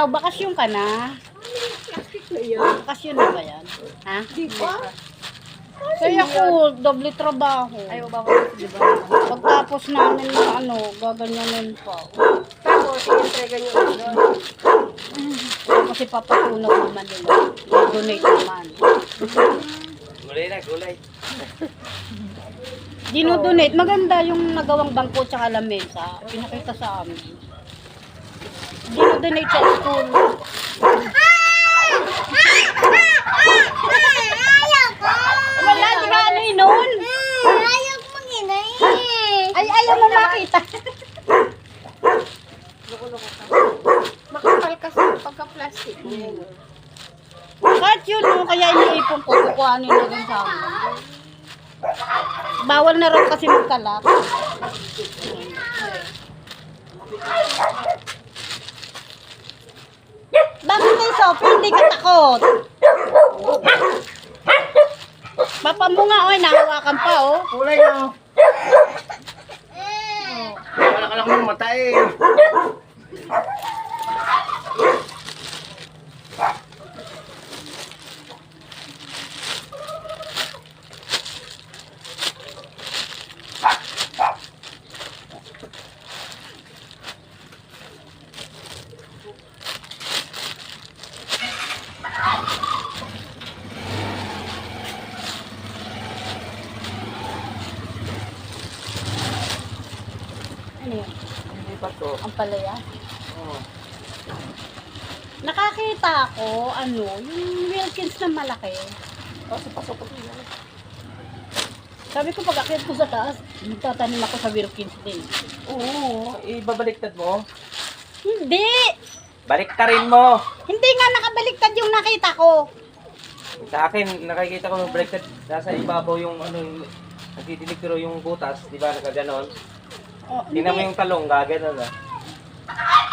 Pao, bakasyon ka na? Bakasyon na ba yan? Ha? Di ba? Kaya ko, doble trabaho. Ayaw ba ko di ba? Pagtapos namin na ano, gaganyanin pa. Tapos, i-entrega nyo ulit doon. Kasi papatunaw naman nila. Donate naman. Gulay na, gulay. Dinodonate. Maganda yung nagawang bangko tsaka lamesa. Pinakita sa amin. Dinodonate sa school. Wala, di ba ano yun nun? Ay, ayaw mo makita. Makapal kasi pagka-plastic. Kahit yun, no, kaya iniipon ko, kukuhanin na rin sa amin. Bawal na raw kasi magkalat. Bakit may Sophie? Hindi ka takot. Papa mo nga, oy, nahawakan pa, oh. Gulay na. Wala ka lang ng Hindi pa to. Ang palaya? Oh. Nakakita ako, ano, yung Wilkins na malaki. Pasok, pasok, pasok. Sabi ko, pag akit ko sa taas, magtatanim ako sa Wilkins din. Oo, ibabaliktad mo. Hindi! Baliktarin mo. Hindi nga nakabaliktad yung nakita ko. Sa akin, nakikita ko yung baliktad. Nasa ibabaw yung ano yung nagdidilig pero yung butas, di ba, nakaganon. Oh, Tingnan mo yung talong, gaganon ah.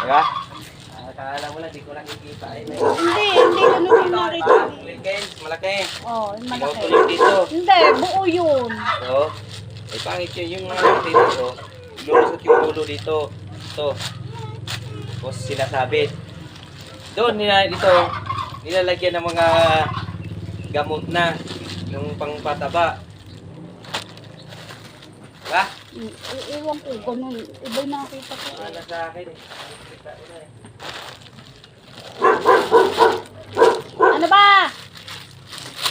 Diba? Ah, Akala mo lang, di ko nakikita. Eh, may... Hindi, hindi ganun yung. Ah, Wilkins, malaki. Oh, yung malaki. Tinutulog dito. Hindi, buo yun. So, ay pangit yun yung mga dito. So, lulusot yung ulo dito. Ito. Tapos sinasabit. Doon, nila, dito, nilalagyan ng mga gamot na. Yung pangpataba. Diba? Mm, i- Iwan ko, ganun. Iba nakita ko. Ano sa akin eh. Eh. Ano ba?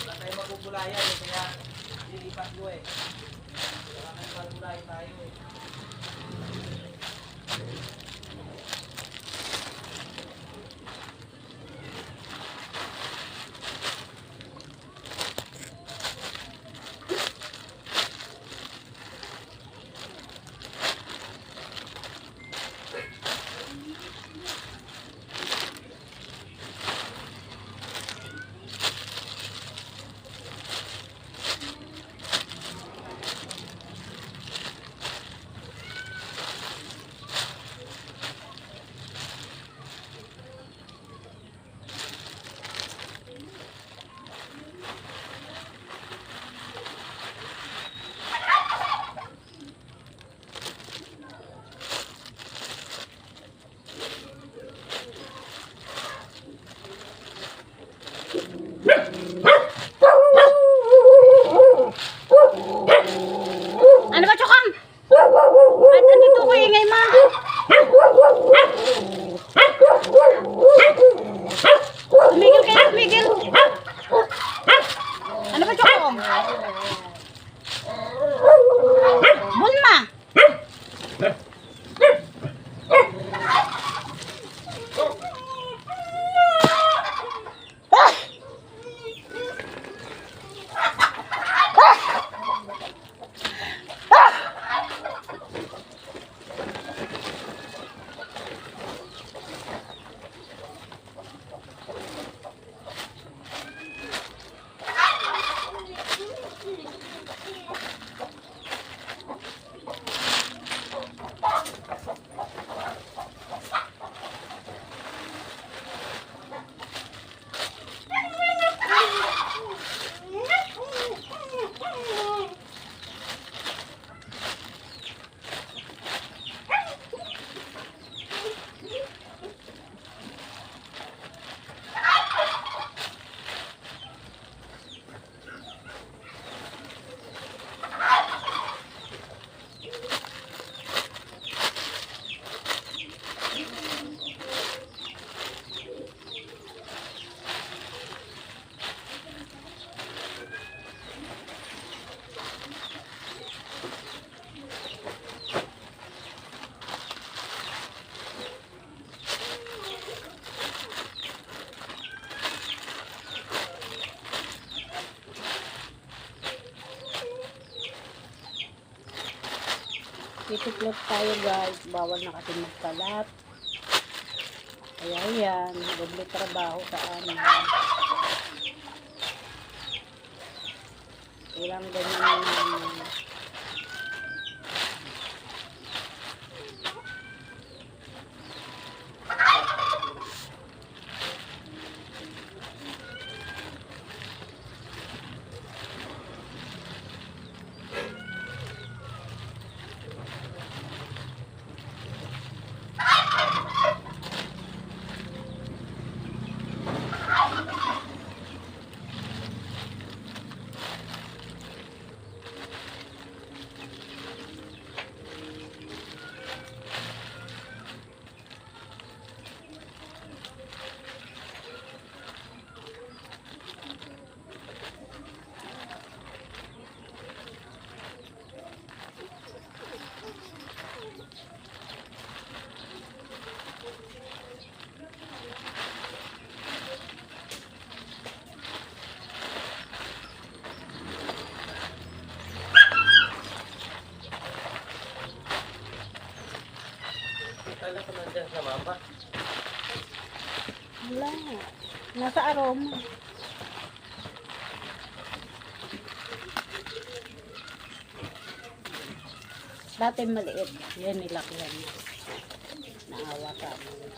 Wala tayong magugulayan eh. Kaya, lilipat ko eh. Wala tayong magugulayan tayo eh. Magtitiklop tayo guys. Bawal na kasi magkalat. Kaya yan, doble trabaho sa amin. Walang ganyan na namin. Kala ko nandiyan sa mama. Wala. Nasa aroma. Dati maliit. Yan nilaki yan. Naawa sa amin.